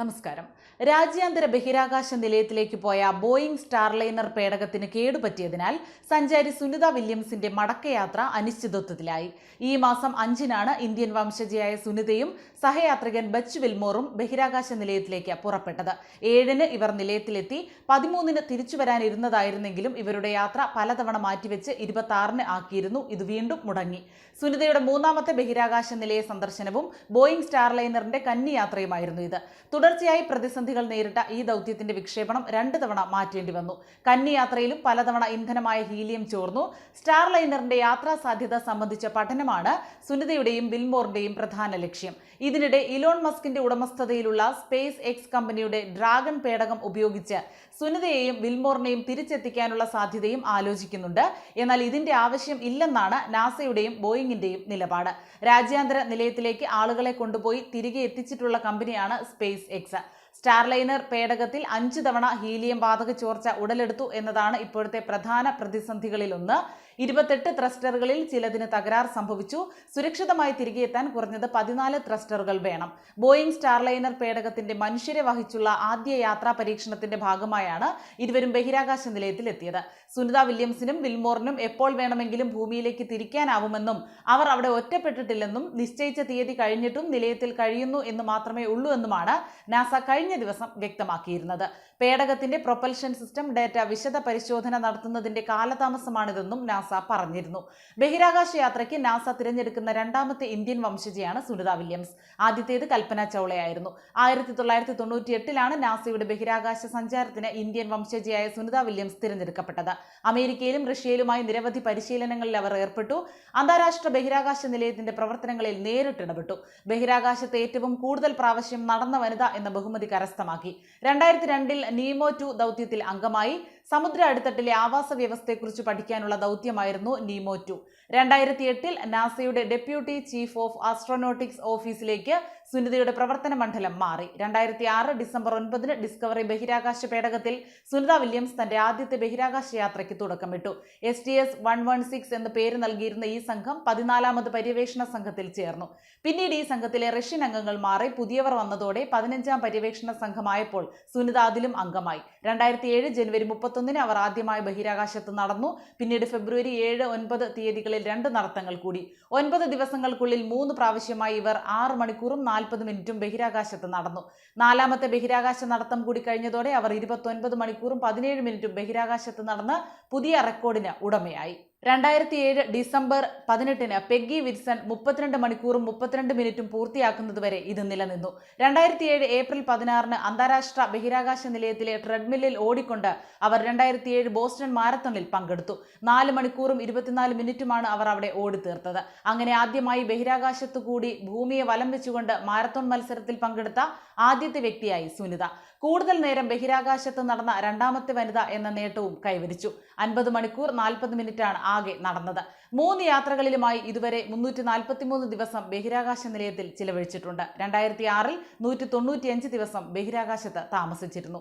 നമസ്കാരം. രാജ്യാന്തര ബഹിരാകാശ നിലയത്തിലേക്ക് പോയ ബോയിംഗ് സ്റ്റാർലൈനർ പേടകത്തിന് കേടുപറ്റിയതിനാൽ സഞ്ചാരി സുനിത വില്യംസിന്റെ മടക്കയാത്ര അനിശ്ചിതത്വത്തിലായി. ഈ മാസം അഞ്ചിനാണ് ഇന്ത്യൻ വംശജയായ സുനിതയും സഹയാത്രികൻ ബച്ച് വിൽമോറും ബഹിരാകാശ നിലയത്തിലേക്ക് പുറപ്പെട്ടത്. ഏഴിന് ഇവർ നിലയത്തിലെത്തി പതിമൂന്നിന് തിരിച്ചു വരാനിരുന്നതായിരുന്നെങ്കിലും ഇവരുടെ യാത്ര പലതവണ മാറ്റിവെച്ച് ഇരുപത്തി ആറിന് ആക്കിയിരുന്നു. ഇത് വീണ്ടും മുടങ്ങി. സുനിതയുടെ മൂന്നാമത്തെ ബഹിരാകാശ നിലയ സന്ദർശനവും ബോയിംഗ് സ്റ്റാർലൈനറിന്റെ കന്നിയാത്രയുമായിരുന്നു ഇത്. ഇത് തുടർച്ചയായി പ്രതിസന്ധികൾ നേരിട്ട ഈ ദൗത്യത്തിന്റെ വിക്ഷേപണം രണ്ട് തവണ മാറ്റേണ്ടി വന്നു. കന്നി യാത്രയിലും പലതവണ ഇന്ധനമായ ഹീലിയം ചോർന്നു. സ്റ്റാർലൈനറിന്റെ യാത്രാ സാധ്യത സംബന്ധിച്ച പഠനമാണ് സുനിതയുടെയും ബിൽമോറിന്റെയും പ്രധാന ലക്ഷ്യം. ഇതിനിടെ ഇലോൺ മസ്കിന്റെ ഉടമസ്ഥതയിലുള്ള സ്പേസ് എക്സ് കമ്പനിയുടെ ഡ്രാഗൺ പേടകം ഉപയോഗിച്ച് സുനിതയെയും ബിൽമോറിനെയും തിരിച്ചെത്തിക്കാനുള്ള സാധ്യതയും ആലോചിക്കുന്നുണ്ട്. എന്നാൽ ഇതിന്റെ ആവശ്യം ഇല്ലെന്നാണ് നാസയുടെയും ബോയിങ്ങിന്റെയും നിലപാട്. രാജ്യാന്തര നിലയത്തിലേക്ക് ആളുകളെ കൊണ്ടുപോയി തിരികെ എത്തിച്ചിട്ടുള്ള കമ്പനിയാണ് സ്പേസ് എക്സ് സ്റ്റാർലൈനർ പേടകത്തിൽ അഞ്ച് തവണ ഹീലിയം വാതക ചോർച്ച ഉടലെടുത്തു എന്നതാണ് ഇപ്പോഴത്തെ പ്രധാന പ്രതിസന്ധികളിലൊന്ന്. ഇരുപത്തെട്ട് ത്രസ്റ്ററുകളിൽ ചിലതിന് തകരാർ സംഭവിച്ചു. സുരക്ഷിതമായി തിരികെ എത്താൻ കുറഞ്ഞത് പതിനാല് ത്രസ്റ്ററുകൾ വേണം. ബോയിങ് സ്റ്റാർലൈനർ പേടകത്തിന്റെ മനുഷ്യരെ വഹിച്ചുള്ള ആദ്യ യാത്രാ പരീക്ഷണത്തിന്റെ ഭാഗമായാണ് ഇരുവരും ബഹിരാകാശ നിലയത്തിൽ എത്തിയത് സുനിത വില്യംസിനും വിൽമോറിനും എപ്പോൾ വേണമെങ്കിലും ഭൂമിയിലേക്ക് തിരിക്കാനാവുമെന്നും അവർ അവിടെ ഒറ്റപ്പെട്ടിട്ടില്ലെന്നും നിശ്ചയിച്ച തീയതി കഴിഞ്ഞിട്ടും നിലയത്തിൽ കഴിയുന്നു എന്ന് മാത്രമേ ഉള്ളൂ എന്നുമാണ് നാസ കഴിഞ്ഞ ദിവസം വ്യക്തമാക്കിയിരുന്നത്. പേടകത്തിന്റെ പ്രൊപ്പൽഷൻ സിസ്റ്റം ഡാറ്റ വിശദ പരിശോധന നടത്തുന്നതിന്റെ കാലതാമസമാണിതെന്നും നാസ പറഞ്ഞിരുന്നു. ബഹിരാകാശ യാത്രയ്ക്ക് നാസ തിരഞ്ഞെടുക്കുന്ന രണ്ടാമത്തെ ഇന്ത്യൻ വംശജയാണ് സുനിത വില്യംസ്. ആദ്യത്തേത് കൽപ്പന ചൗളയായിരുന്നു. ആയിരത്തി തൊള്ളായിരത്തി തൊണ്ണൂറ്റി എട്ടിലാണ് നാസയുടെ ബഹിരാകാശ സഞ്ചാരത്തിന് ഇന്ത്യൻ വംശജയായ സുനിത വില്യംസ് തിരഞ്ഞെടുക്കപ്പെട്ടത്. അമേരിക്കയിലും റഷ്യയിലുമായി നിരവധി പരിശീലനങ്ങളിൽ അവർ ഏർപ്പെട്ടു. അന്താരാഷ്ട്ര ബഹിരാകാശ നിലയത്തിന്റെ പ്രവർത്തനങ്ങളിൽ നേരിട്ടിടപെട്ടു. ബഹിരാകാശത്ത് ഏറ്റവും കൂടുതൽ പ്രാവശ്യം നടന്ന വനിത എന്ന ബഹുമതി കരസ്ഥമാക്കി. രണ്ടായിരത്തി രണ്ടിൽ നീമോ ടു ദൗത്യത്തിൽ അംഗമായി. സമുദ്ര അടിത്തട്ടിലെ ആവാസ വ്യവസ്ഥയെക്കുറിച്ച് പഠിക്കാനുള്ള ദൗത്യമായിരുന്നു നീമോ ടു. രണ്ടായിരത്തി എട്ടിൽ നാസയുടെ ഡെപ്യൂട്ടി ചീഫ് ഓഫ് ആസ്ട്രോനോട്ടിക്സ് ഓഫീസിലേക്ക് സുനിതയുടെ പ്രവർത്തന മണ്ഡലം മാറി. രണ്ടായിരത്തി ആറ് ഡിസംബർ ഒൻപതിന് ഡിസ്കവറി ബഹിരാകാശ പേടകത്തിൽ സുനിത വില്യംസ് തന്റെ ആദ്യത്തെ ബഹിരാകാശ യാത്രയ്ക്ക് തുടക്കമിട്ടു. S T S one one six എന്ന പേര് നൽകിയിരുന്ന ഈ സംഘം പതിനാലാമത് പര്യവേഷണ സംഘത്തിൽ ചേർന്നു. പിന്നീട് ഈ സംഘത്തിലെ റഷ്യൻ അംഗങ്ങൾ മാറി പുതിയവർ വന്നതോടെ പതിനഞ്ചാം പര്യവേഷണ സംഘമായപ്പോൾ സുനിത അതിലും അംഗമായി. രണ്ടായിരത്തി ഏഴ് ജനുവരി മുപ്പത്തൊന്നിന് അവർ ആദ്യമായി ബഹിരാകാശത്ത് നടന്നു. പിന്നീട് ഫെബ്രുവരി ഏഴ് ഒൻപത് തീയതികളിൽ രണ്ട് നടത്തങ്ങൾ കൂടി. ഒൻപത് ദിവസങ്ങൾക്കുള്ളിൽ മൂന്ന് പ്രാവശ്യമായി ഇവർ ആറ് മണിക്കൂറും നാൽപ്പത് മിനിറ്റും ബഹിരാകാശത്ത് നടന്നു. നാലാമത്തെ ബഹിരാകാശ നടത്തം കൂടി കഴിഞ്ഞതോടെ അവർ ഇരുപത്തൊൻപത് മണിക്കൂറും പതിനേഴ് മിനിറ്റും ബഹിരാകാശത്ത് നടന്ന് പുതിയ റെക്കോർഡിന് ഉടമയായി. രണ്ടായിരത്തി ഏഴ് ഡിസംബർ പതിനെട്ടിന് പെഗ്ഗി വിൽസൺ മുപ്പത്തിരണ്ട് മണിക്കൂറും മുപ്പത്തിരണ്ട് മിനിറ്റും പൂർത്തിയാക്കുന്നതുവരെ ഇത് നിലനിന്നു. രണ്ടായിരത്തി ഏഴ് ഏപ്രിൽ പതിനാറിന് അന്താരാഷ്ട്ര ബഹിരാകാശ നിലയത്തിലെ ട്രെഡ്മില്ലിൽ ഓടിക്കൊണ്ട് അവർ രണ്ടായിരത്തി ഏഴ് ബോസ്റ്റൺ മാരത്തണിൽ പങ്കെടുത്തു. നാല് മണിക്കൂറും ഇരുപത്തിനാല് മിനിറ്റുമാണ് അവർ അവിടെ ഓടിത്തീർത്തത്. അങ്ങനെ ആദ്യമായി ബഹിരാകാശത്തു കൂടി ഭൂമിയെ വലം വെച്ചുകൊണ്ട് മാരത്തോൺ മത്സരത്തിൽ പങ്കെടുത്ത ആദ്യത്തെ വ്യക്തിയായി സുനിത. കൂടുതൽ നേരം ബഹിരാകാശത്ത് നടന്ന രണ്ടാമത്തെ വനിത എന്ന നേട്ടവും കൈവരിച്ചു. അൻപത് മണിക്കൂർ നാൽപ്പത് മിനിറ്റാണ് ആകെ നടന്നത്. മൂന്ന് യാത്രകളിലുമായി ഇതുവരെ മുന്നൂറ്റി നാൽപ്പത്തിമൂന്ന് ദിവസം ബഹിരാകാശ നിലയത്തിൽ ചിലവഴിച്ചിട്ടുണ്ട്. രണ്ടായിരത്തി ആറിൽ നൂറ്റി തൊണ്ണൂറ്റിയഞ്ച് ദിവസം ബഹിരാകാശത്ത് താമസിച്ചിരുന്നു.